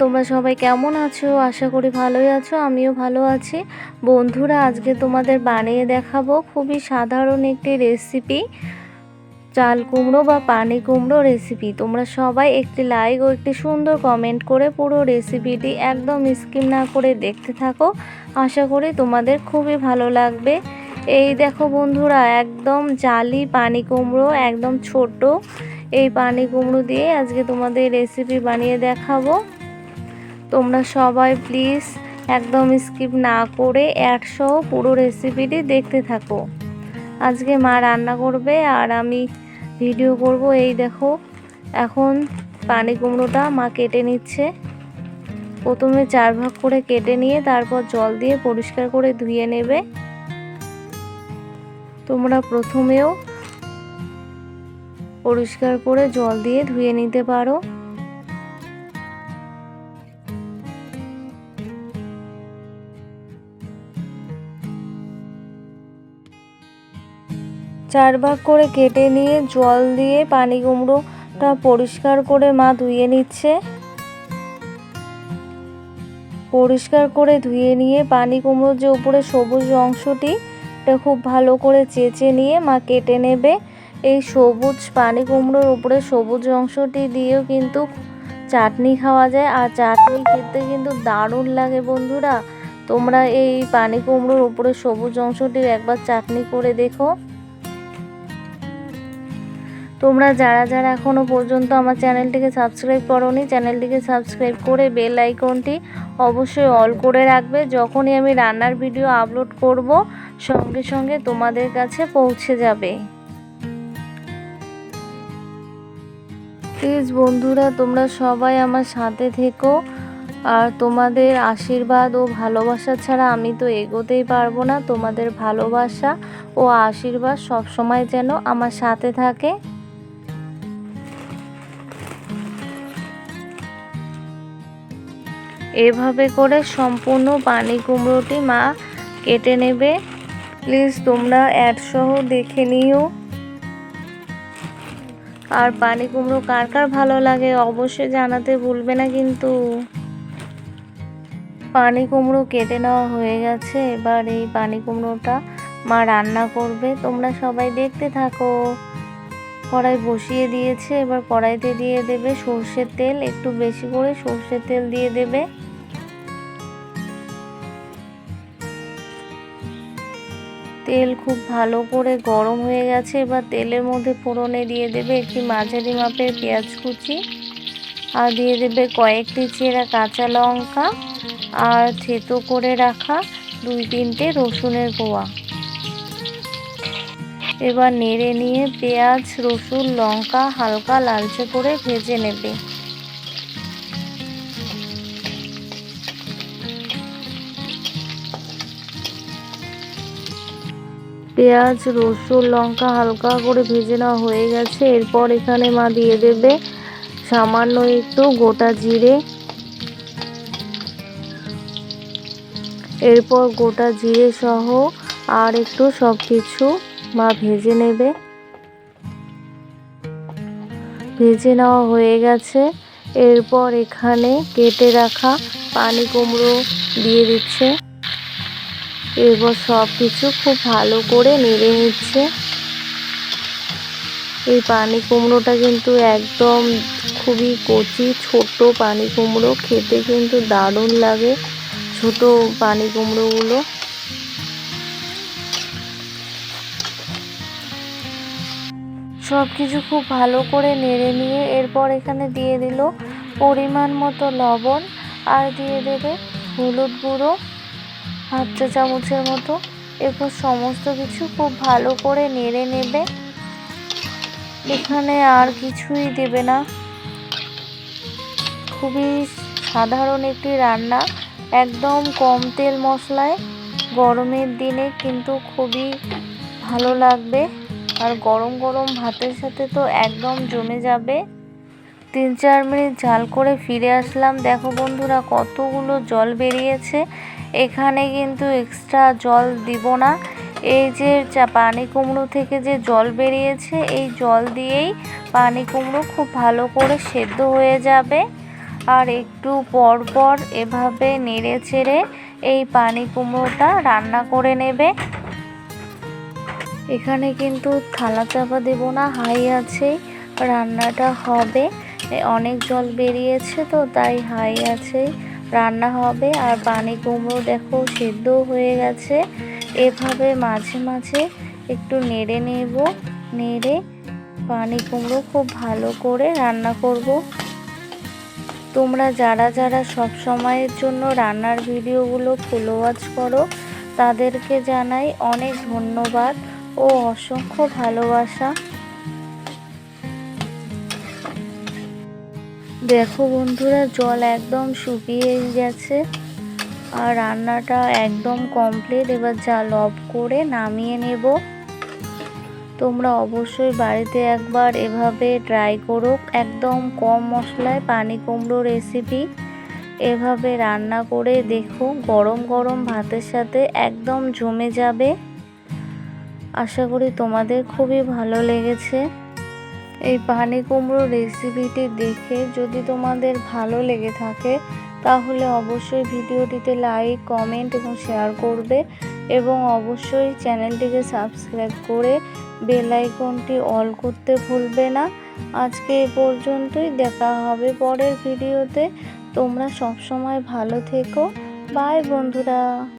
তোমরা সবাই কেমন আছো? আশা করি ভালোই আছো, আমিও ভালো আছি। বন্ধুরা, আজকে তোমাদের বানিয়ে দেখাবো খুবই সাধারণ একটি রেসিপি চাল কুমড়ো বা পানি কুমড়ো রেসিপি তোমরা সবাই একটি লাইক ও একটি সুন্দর কমেন্ট করে পুরো রেসিপিটি একদম স্কিম না করে দেখতে থাকো। আশা করি তোমাদের খুবই ভালো লাগবে। এই দেখো বন্ধুরা, একদম জালি পানি কুমড়ো, একদম ছোট। এই পানি কুমড়ো দিয়ে আজকে তোমাদের রেসিপি বানিয়ে দেখাবো। তোমরা সবাই প্লিজ একদম স্কিপ না করে অ্যাডসহ পুরো রেসিপিটি দেখতে থাকো। আজকে মা রান্না করবে আর আমি ভিডিও করব। এই দেখো, এখন পানি কুমড়োটা মা কেটে নিচ্ছে। প্রথমে চার ভাগ করে কেটে নিয়ে তারপর জল দিয়ে পরিষ্কার করে ধুয়ে নেবে। তোমরা প্রথমেও পরিষ্কার করে জল দিয়ে ধুয়ে নিতে পারো। চার ভাগ করে কেটে নিয়ে জল দিয়ে পানি কুমড়োটা পরিষ্কার করে মা ধুয়ে নিচ্ছে। পরিষ্কার করে ধুয়ে নিয়ে পানি কুমড়োর যে উপরে সবুজ অংশটি এটা খুব ভালো করে চেঁচে নিয়ে মা কেটে নেবে। এই সবুজ পানি কুমড়োর উপরে সবুজ অংশটি দিয়েও কিন্তু চাটনি খাওয়া যায়। আর চাটনি খেতে কিন্তু দারুণ লাগে বন্ধুরা। তোমরা এই পানি কুমড়োর উপরে সবুজ অংশটির একবার চাটনি করে দেখো। তোমরা যারা যারা এখনও পর্যন্ত আমার চ্যানেলটিকে সাবস্ক্রাইব করনি, চ্যানেলটিকে সাবস্ক্রাইব করে বেল আইকনটি অবশ্যই অল করে রাখবে। যখনই আমি রান্নার ভিডিও আপলোড করব, সঙ্গে সঙ্গে তোমাদের কাছে পৌঁছে যাবে। প্লিজ বন্ধুরা, তোমরা সবাই আমার সাথে থেকো। আর তোমাদের আশীর্বাদ ও ভালোবাসা ছাড়া আমি তো এগোতেই পারব না। তোমাদের ভালোবাসা ও আশীর্বাদ সব সময় যেন আমার সাথে থাকে। এভাবে করে সম্পূর্ণ পানি কুমড়োটি মা কেটে নেবে। প্লিজ তোমরা অ্যাডসহ দেখে নিও। আর পানি কুমড়ো কার কার ভালো লাগে অবশ্যই জানাতে ভুলবে না কিন্তু। পানি কুমড়ো কেটে নেওয়া হয়ে গেছে। এবার এই পানি কুমড়োটা মা রান্না করবে। তোমরা সবাই দেখতে থাকো। কড়াই বসিয়ে দিয়েছে, এবার কড়াইতে দিয়ে দেবে সর্ষের তেল, একটু বেশি করে সর্ষের তেল দিয়ে দেবে। তেল খুব ভালো করে গরম হয়ে গেছে, এবার তেলের মধ্যে ফোড়নে দিয়ে দেবে একটি মাঝারি মাপের পেঁয়াজ কুচি, আর দিয়ে দেবে কয়েকটি চেরা কাঁচা লঙ্কা, আর থেতো করে রাখা দুই তিনটে রসুনের কোয়া। এবার নেড়ে নিয়ে পেঁয়াজ, রসুন, লঙ্কা হালকা লালচে করে ভেজে নেবে। পেঁয়াজ, রসুন, লঙ্কা হালকা করে ভেজে নেওয়া হয়ে গেছে। এরপর এখানে মা দিয়ে দেবে সামান্য একটু গোটা জিরে। এরপর গোটা জিরে সহ আর একটু সব কিছু মা ভেজে নেবে। ভেজে নেওয়া হয়ে গেছে। এরপর এখানে কেটে রাখা পানি কুমড়ো দিয়ে দিচ্ছে। এরপর সব কিছু খুব ভালো করে নেড়ে নিচ্ছে। এই পানি কুমড়োটা কিন্তু একদম খুবই কচি, ছোট পানি কুমড়ো। খেতে কিন্তু দারুণ লাগে ছোট পানি কুমড়োগুলো। সব কিছু খুব ভালো করে নেড়ে নিয়ে এরপর এখানে দিয়ে দিল পরিমাণ মতো লবণ আর দিয়ে দেবে হলুদ গুঁড়ো, হাফ চামচের মতো। এরপর সমস্ত কিছু খুব ভালো করে নেড়ে নেবে। এখানে আর কিছুই দেবে না। খুবই সাধারণ একটি রান্না, একদম কম তেল মশলায়, গরমের দিনে কিন্তু খুবই ভালো লাগবে। আর গরম গরম ভাতের সাথে তো একদম জমে যাবে। তিন চার মিনিট ঝাল করে ফিরে আসলাম। দেখো বন্ধুরা, কতগুলো জল বেরিয়েছে। এখানে কিন্তু এক্সট্রা জল দিব না। এই যে পানি কুমড়ো থেকে যে জল বেরিয়েছে, এই জল দিয়েই পানি কুমড়ো খুব ভালো করে সেদ্ধ হয়ে যাবে। আর একটু পর পর এভাবে নেড়ে চেড়ে এই পানি কুমড়োটা রান্না করে নেবে। এখানে কিন্তু থালা চাপা দেবো না, হাই আছে, রান্নাটা হবে। অনেক জল বেরিয়েছে তো, তাই হাই আছে, রান্না হবে। আর পানি কুমড়ো দেখো সেদ্ধ হয়ে গেছে। এভাবে মাঝে মাঝে একটু নেড়ে নেব, নেড়ে পানি কুমড়ো খুব ভালো করে রান্না করব। তোমরা যারা যারা সব সময়ের জন্য রান্নার ভিডিওগুলো ফলো ওয়াচ করো, তাদেরকে জানাই অনেক ধন্যবাদ। ও, অসংখ্য ভালোবাসা। দেখো বন্ধুরা, জল একদম শুকিয়ে গেছে আর রান্নাটা একদম কমপ্লিট এবার জাল অফ করে নামিয়ে নেব। তোমরা অবশ্যই বাড়িতে একবার এভাবে ট্রাই করো। একদম কম মশলায় পানি কুমড়ো রেসিপি এভাবে রান্না করে দেখো, গরম গরম ভাতের সাথে একদম জমে যাবে। আশা করি তোমাদের খুবই ভালো লেগেছে। এই পানি কুমড়ো রেসিপিটি দেখে যদি তোমাদের ভালো লেগে থাকে, তাহলে অবশ্যই ভিডিওটিতে লাইক কমেন্ট এবং শেয়ার করবে এবং অবশ্যই চ্যানেলটিকে সাবস্ক্রাইব করে বেল আইকনটি অল করতে ভুলবে না। আজকে এ পর্যন্তই, দেখা হবে পরের ভিডিওতে। তোমরা সবসময় ভালো থেকো। বাই বন্ধুরা।